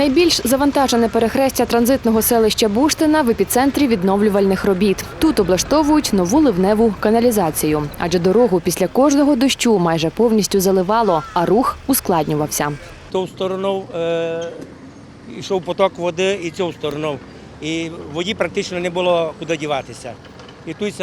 Найбільш завантажене перехрестя транзитного селища Буштина в епіцентрі відновлювальних робіт. Тут облаштовують нову ливневу каналізацію, адже дорогу після кожного дощу майже повністю заливало, а рух ускладнювався. ту сторону е, йшов поток води і цю сторону. І воді практично не було куди діватися. І тут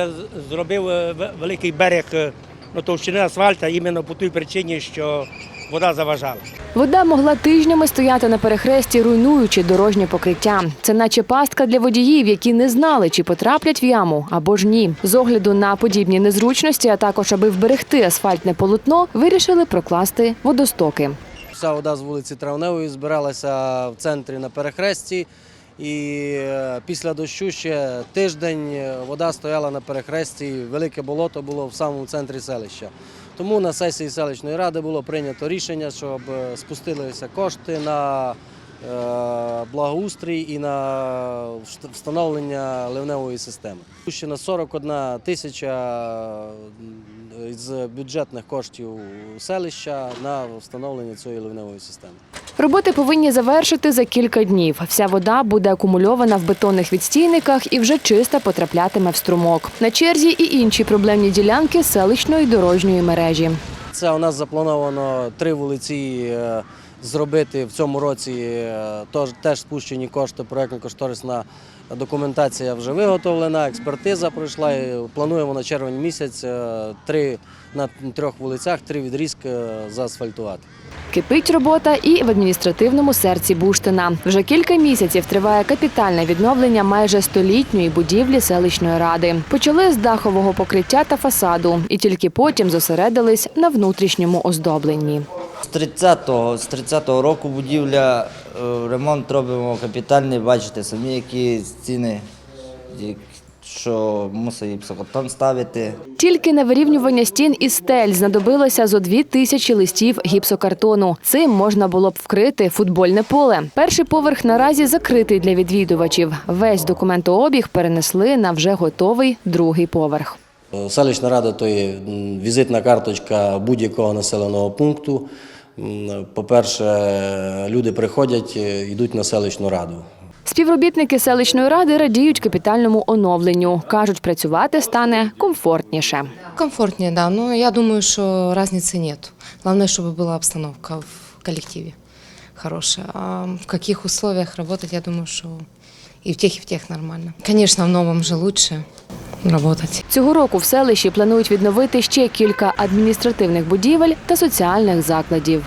зробив е, великий берег е, ну, товщини асфальта іменно по тій причині, що вода заважала. Вода могла тижнями стояти на перехресті, руйнуючи дорожнє покриття. Це наче пастка для водіїв, які не знали, чи потраплять в яму або ж ні. З огляду на подібні незручності, а також аби вберегти асфальтне полотно, вирішили прокласти водостоки. Вся вода з вулиці Травневої збиралася в центрі на перехресті. І е, після дощу ще тиждень е, вода стояла на перехресті, велике болото було в самому центрі селища. Тому на сесії селищної ради було прийнято рішення, щоб е, спустилися кошти на е, благоустрій і на встановлення ливневої системи. Пущено на 41 тисяча з бюджетних коштів селища на встановлення цієї ливневої системи. Роботи повинні завершити за кілька днів. Вся вода буде акумульована в бетонних відстійниках і вже чиста потраплятиме в струмок. На черзі і інші проблемні ділянки селищної дорожньої мережі. Це у нас заплановано три вулиці е, зробити в цьому році. е, теж спущені кошти, проєктно-кошторисна документація вже виготовлена, експертиза пройшла. І плануємо на червень місяць е, три на трьох вулицях, три відрізки е, заасфальтувати. Кипить робота і в адміністративному серці Буштина. Вже кілька місяців триває капітальне відновлення майже столітньої будівлі селищної ради. Почали з дахового покриття та фасаду, і тільки потім зосередились на внутрішньому оздобленні. З 30-го, з 30-го року будівля, е, ремонт робимо капітальний, бачите самі, які стіни, що мусить гіпсокартон ставити. Тільки на вирівнювання стін і стель знадобилося зо дві тисячі листів гіпсокартону. Цим можна було б вкрити футбольне поле. Перший поверх наразі закритий для відвідувачів. Весь документообіг перенесли на вже готовий другий поверх. Е, Селищна рада то є м, візитна карточка будь-якого населеного пункту. М, По-перше, люди приходять, е, йдуть на селищну раду. Співробітники селищної ради радіють капітальному оновленню. кажуть, працювати стане комфортніше. Комфортнее, да, но я думаю, что разницы нет. Главное, чтобы была обстановка в коллективе хорошая. А в каких условиях работать, я думаю, что и в тех, и в тех нормально. Конечно, в новом же лучше работать. Цього року в селищі планують відновити ще кілька адміністративних будівель та соціальних закладів.